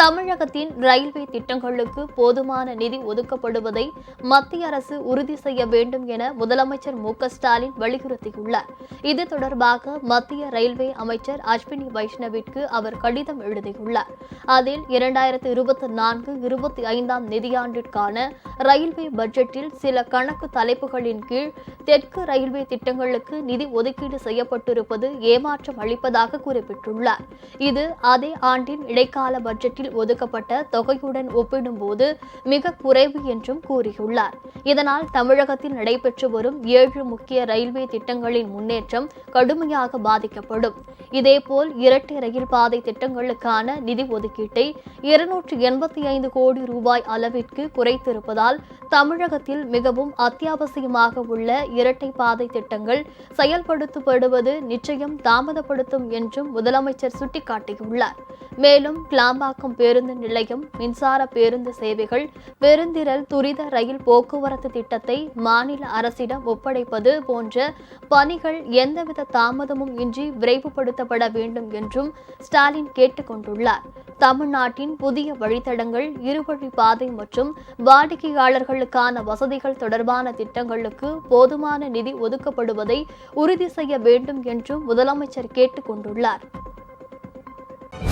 தமிழகத்தின் ரயில்வே திட்டங்களுக்கு போதுமான நிதி ஒதுக்கப்படுவதை மத்திய அரசு உறுதி செய்ய வேண்டும் என முதலமைச்சர் மு ஸ்டாலின் வலியுறுத்தியுள்ளார். இது தொடர்பாக மத்திய ரயில்வே அமைச்சர் அஸ்வினி வைஷ்ணவிற்கு அவர் கடிதம் எழுதியுள்ளார். அதில் இரண்டாயிரத்து இருபத்தி நான்கு இருபத்தி ஐந்தாம் நிதியாண்டிற்கான ரயில்வே பட்ஜெட்டில் சில கணக்கு தலைப்புகளின் கீழ் தெற்கு ரயில்வே திட்டங்களுக்கு நிதி ஒதுக்கீடு செய்யப்பட்டிருப்பது ஏமாற்றம் அளிப்பதாக குறிப்பிட்டுள்ளார். இது அதே ஆண்டின் இடைக்கால பட்ஜெட்டில் நிதியில் ஒதுக்கப்பட்ட தொகையுடன் ஒப்பிடும்போது மிக குறைவு என்றும் கூறியுள்ளார். இதனால் தமிழகத்தில் நடைபெற்று வரும் ஏழு முக்கிய ரயில்வே திட்டங்களின் முன்னேற்றம் கடுமையாக பாதிக்கப்படும். இதேபோல் இரட்டை ரயில் பாதை திட்டங்களுக்கான நிதி ஒதுக்கீட்டை இருநூற்று எண்பத்தி ஐந்து கோடி ரூபாய் அளவிற்கு குறைத்திருப்பதால் தமிழகத்தில் மிகவும் அத்தியாவசியமாக உள்ள இரட்டை பாதை திட்டங்கள் செயல்படுத்தப்படுவது நிச்சயம் தாமதப்படுத்தும் என்றும் முதலமைச்சர் சுட்டிக்காட்டியுள்ளார். மேலும் கிளாம்பாக்கம் பேருந்து நிலையம் மின்சார பேருந்து சேவைகள் பெருந்திரல் துரித ரயில் போக்குவரத்து திட்டத்தை மாநில அரசிடம் ஒப்படைப்பது போன்ற பணிகள் எந்தவித தாமதமும் இன்றி விரைவுபடுத்தப்பட வேண்டும் என்றும் ஸ்டாலின் கேட்டுக் கொண்டுள்ளார் தமிழ்நாட்டின் புதிய வழித்தடங்கள் இருவழி பாதை மற்றும் வாடிக்கையாளர்களுக்கான வசதிகள் தொடர்பான திட்டங்களுக்கு போதுமான நிதி ஒதுக்கப்படுவதை உறுதி செய்ய வேண்டும் என்றும் முதலமைச்சர் கேட்டுக் கொண்டுள்ளார்